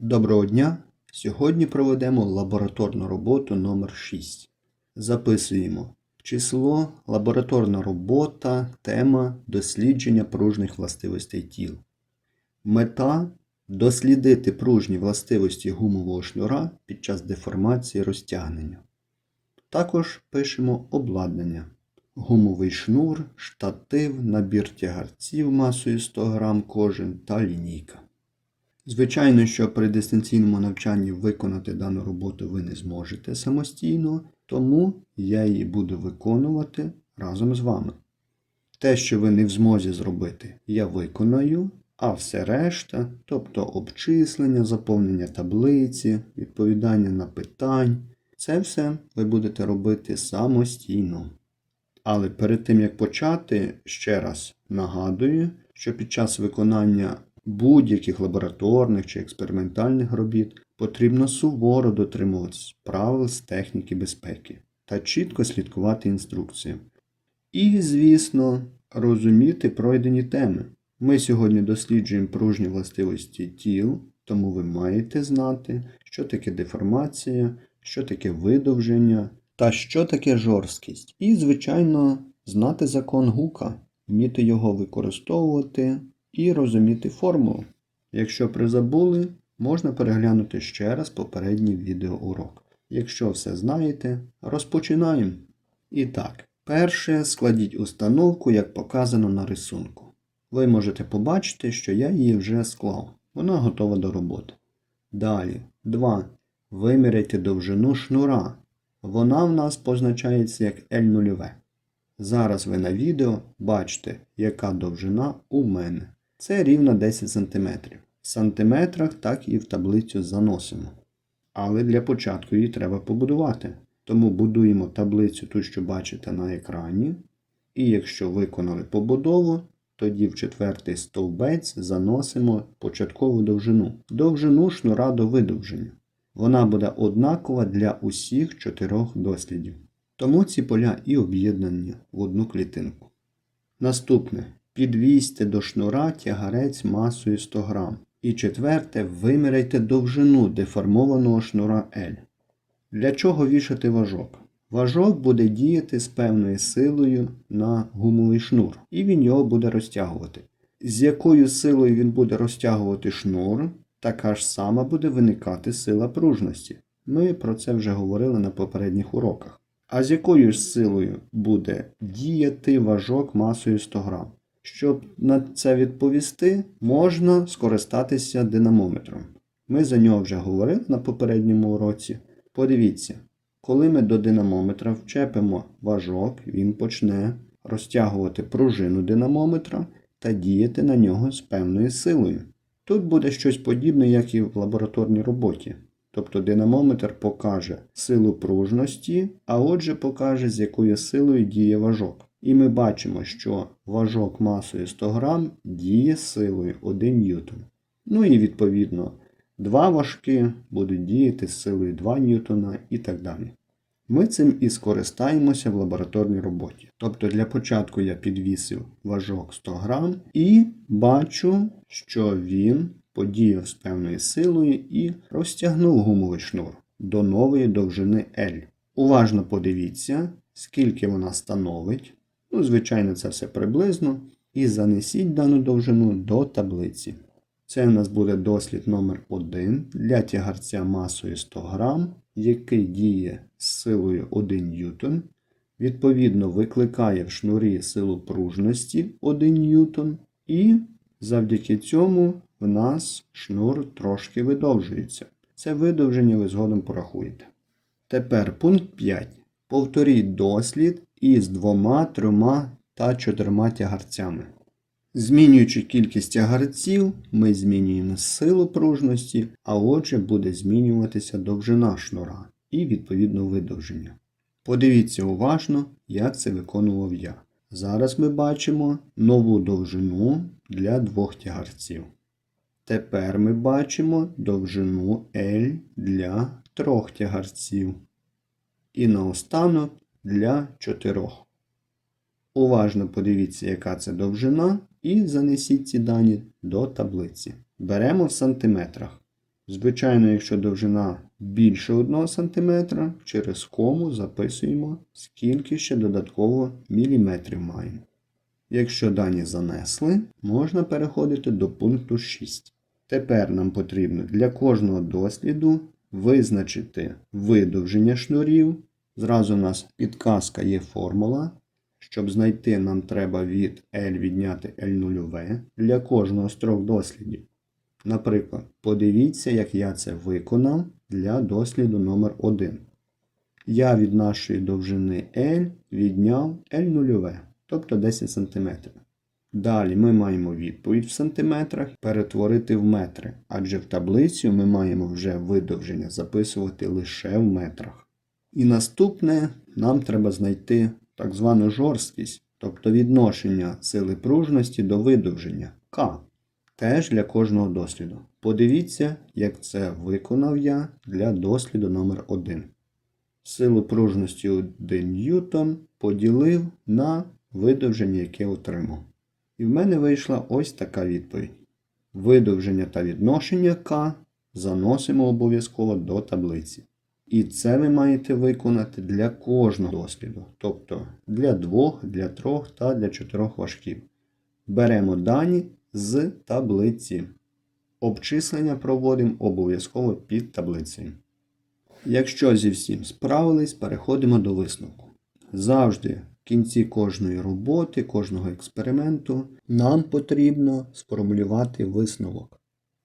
Доброго дня! Сьогодні проведемо лабораторну роботу номер 6 Записуємо число, лабораторна робота, тема дослідження пружних властивостей тіл. Мета дослідити пружні властивості гумового шнура під час деформації розтягнення. Також пишемо обладнання. Гумовий шнур, штатив, набір тягарців масою 100 г кожен та лінійка. Звичайно, що при дистанційному навчанні виконати дану роботу ви не зможете самостійно, тому я її буду виконувати разом з вами. Те, що ви не в змозі зробити, я виконаю, а все решта, тобто обчислення, заповнення таблиці, відповідання на питань, це все ви будете робити самостійно. Але перед тим як почати, ще раз нагадую, що під час виконання будь-яких лабораторних чи експериментальних робіт потрібно суворо дотримуватись правил з техніки безпеки та чітко слідкувати інструкціям. І, звісно, розуміти пройдені теми. Ми сьогодні досліджуємо пружні властивості тіл, тому ви маєте знати, що таке деформація, що таке видовження та що таке жорсткість. І, звичайно, знати закон гука, вміти його використовувати і розуміти формулу. Якщо призабули, можна переглянути ще раз попередній відеоурок. Якщо все знаєте, розпочинаємо. І так, перше складіть установку, як показано на рисунку. Ви можете побачити, що я її вже склав. Вона готова до роботи. Далі, 2. Виміряйте довжину шнура. Вона в нас позначається як L0. Зараз ви на відео бачите, яка довжина у мене. Це рівно 10 см. В сантиметрах так і в таблицю заносимо. Але для початку її треба побудувати. Тому будуємо таблицю ту, що бачите на екрані. І якщо виконали побудову, тоді в четвертий стовбець заносимо початкову довжину. Довжину шнура до видовження. Вона буде однакова для усіх чотирьох дослідів. Тому ці поля і об'єднані в одну клітинку. Наступне. Підвісьте до шнура тягарець масою 100 г. І четверте, виміряйте довжину деформованого шнура L. Для чого вішати важок? Важок буде діяти з певною силою на гумовий шнур, і він його буде розтягувати. З якою силою він буде розтягувати шнур, така ж сама буде виникати сила пружності. Ми про це вже говорили на попередніх уроках. А з якою ж силою буде діяти важок масою 100 г? Щоб на це відповісти, можна скористатися динамометром. Ми за нього вже говорили на попередньому уроці. Подивіться, коли ми до динамометра вчепимо важок, він почне розтягувати пружину динамометра та діяти на нього з певною силою. Тут буде щось подібне, як і в лабораторній роботі. Тобто динамометр покаже силу пружності, а отже покаже, з якою силою діє важок. І ми бачимо, що важок масою 100 грам діє силою 1 ньютон. Ну і відповідно, два важки будуть діяти з силою 2 ньютона і так далі. Ми цим і скористаємося в лабораторній роботі. Тобто для початку я підвісив важок 100 грам і бачу, що він подіяв з певною силою і розтягнув гумовий шнур до нової довжини L. Уважно подивіться, скільки вона становить. Ну, звичайно, це все приблизно. І занесіть дану довжину до таблиці. Це у нас буде дослід номер 1 для тягарця масою 100 г, який діє з силою 1 ньютон. Відповідно, викликає в шнурі силу пружності 1 ньютон. І завдяки цьому в нас шнур трошки видовжується. Це видовження ви згодом порахуєте. Тепер пункт 5. Повторіть дослід із двома, трьома та чотирма тягарцями. Змінюючи кількість тягарців, ми змінюємо силу пружності, а отже буде змінюватися довжина шнура і відповідно видовження. Подивіться уважно, як це виконував я. Зараз ми бачимо нову довжину для двох тягарців. Тепер ми бачимо довжину L для трьох тягарців. І наостанок для чотирьох. Уважно подивіться, яка це довжина, і занесіть ці дані до таблиці. Беремо в сантиметрах. Звичайно, якщо довжина більше 1 см, через кому записуємо, скільки ще додатково міліметрів маємо. Якщо дані занесли, можна переходити до пункту 6. Тепер нам потрібно для кожного досліду визначити видовження шнурів. Зразу у нас підказка є формула. Щоб знайти, нам треба від L відняти L0 для кожного з трьох дослідів. Наприклад, подивіться, як я це виконав для досліду номер 1 Я від нашої довжини L відняв L0, тобто 10 см. Далі ми маємо відповідь в сантиметрах перетворити в метри, адже в таблицю ми маємо вже видовження записувати лише в метрах. І наступне нам треба знайти так звану жорсткість, тобто відношення сили пружності до видовження К. Теж для кожного досліду. Подивіться, як це виконав я для досліду номер 1 Силу пружності 1 ньютон поділив на видовження, яке отримав. І в мене вийшла ось така відповідь. Видовження та відношення К заносимо обов'язково до таблиці. І це ви маєте виконати для кожного досліду, тобто для двох, для трьох та для чотирьох важків. Беремо дані з таблиці. Обчислення проводимо обов'язково під таблицею. Якщо зі всім справились, переходимо до висновку. Завжди в кінці кожної роботи, кожного експерименту нам потрібно сформулювати висновок.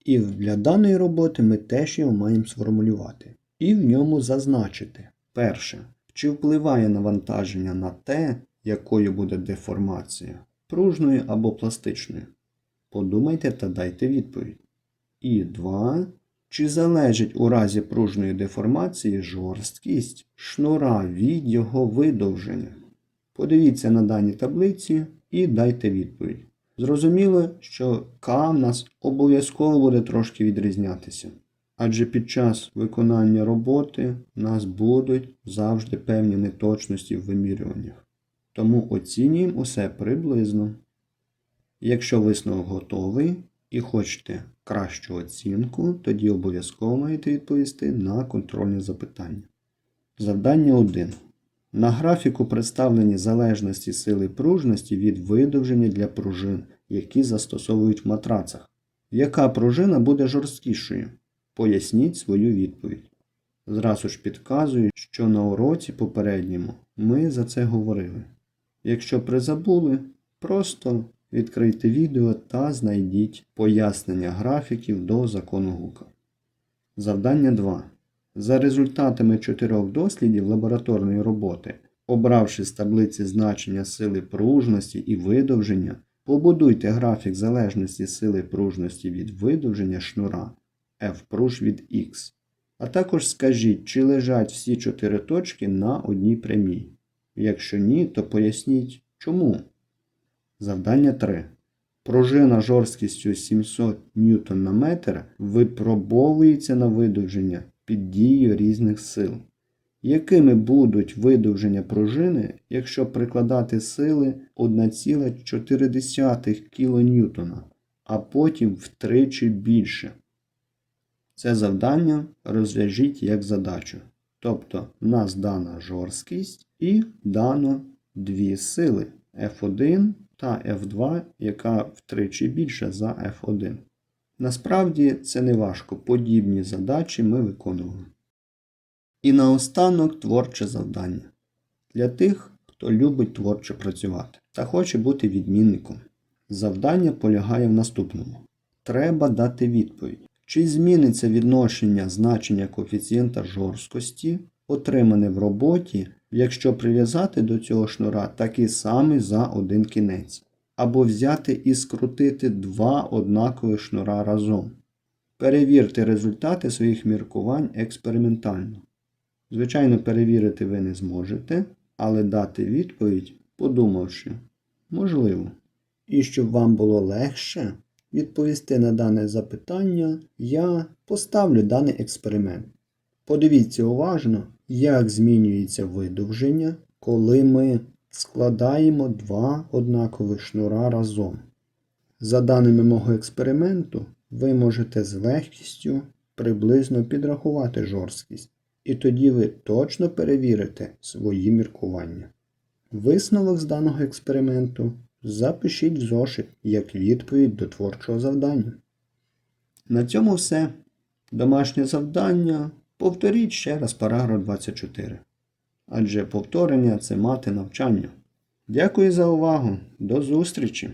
І для даної роботи ми теж його маємо сформулювати. І в ньому зазначити. Перше, чи впливає навантаження на те, якою буде деформація, пружною або пластичною. Подумайте та дайте відповідь. І 2. Чи залежить у разі пружної деформації жорсткість шнура від його видовження? Подивіться на дані таблиці і дайте відповідь. Зрозуміло, що К в нас обов'язково буде трошки відрізнятися. Адже під час виконання роботи в нас будуть завжди певні неточності в вимірюваннях. Тому оцінюємо усе приблизно. Якщо висновок готовий і хочете кращу оцінку, тоді обов'язково маєте відповісти на контрольні запитання. Завдання 1. На графіку представлені залежності сили пружності від видовження для пружин, які застосовують в матрацах. Яка пружина буде жорсткішою? Поясніть свою відповідь. Зразу ж підказую, що на уроці попередньому ми за це говорили. Якщо призабули, просто відкрийте відео та знайдіть пояснення графіків до закону Гука. Завдання 2. За результатами чотирьох дослідів лабораторної роботи, обравши з таблиці значення сили пружності і видовження, побудуйте графік залежності сили пружності від видовження шнура f від X. А також скажіть, чи лежать всі чотири точки на одній прямій. Якщо ні, то поясніть чому. Завдання 3. Пружина жорсткістю 700 ньютон на метр випробовується на видовження під дією різних сил. Якими будуть видовження пружини, якщо прикладати сили 1,4 кН, а потім втричі більше? Це завдання розв'яжіть як задачу. Тобто в нас дана жорсткість і дано дві сили F1 та F2, яка втричі більша за F1. Насправді це не важко, подібні задачі ми виконували. І наостанок творче завдання. Для тих, хто любить творче працювати та хоче бути відмінником. Завдання полягає в наступному. Треба дати відповідь. Чи зміниться відношення значення коефіцієнта жорсткості, отримане в роботі, якщо прив'язати до цього шнура такий самий за один кінець, або взяти і скрутити два однакові шнура разом? Перевірте результати своїх міркувань експериментально. Звичайно, перевірити ви не зможете, але дати відповідь, подумавши, можливо. І щоб вам було легше, відповісти на дане запитання, я поставлю даний експеримент. Подивіться уважно, як змінюється видовження, коли ми складаємо два однакових шнура разом. За даними мого експерименту, ви можете з легкістю приблизно підрахувати жорсткість, і тоді ви точно перевірите свої міркування. Висновок з даного експерименту запишіть в зошит як відповідь до творчого завдання. На цьому все. Домашнє завдання. Повторіть ще раз параграф 24. Адже повторення це мати навчання. Дякую за увагу. До зустрічі!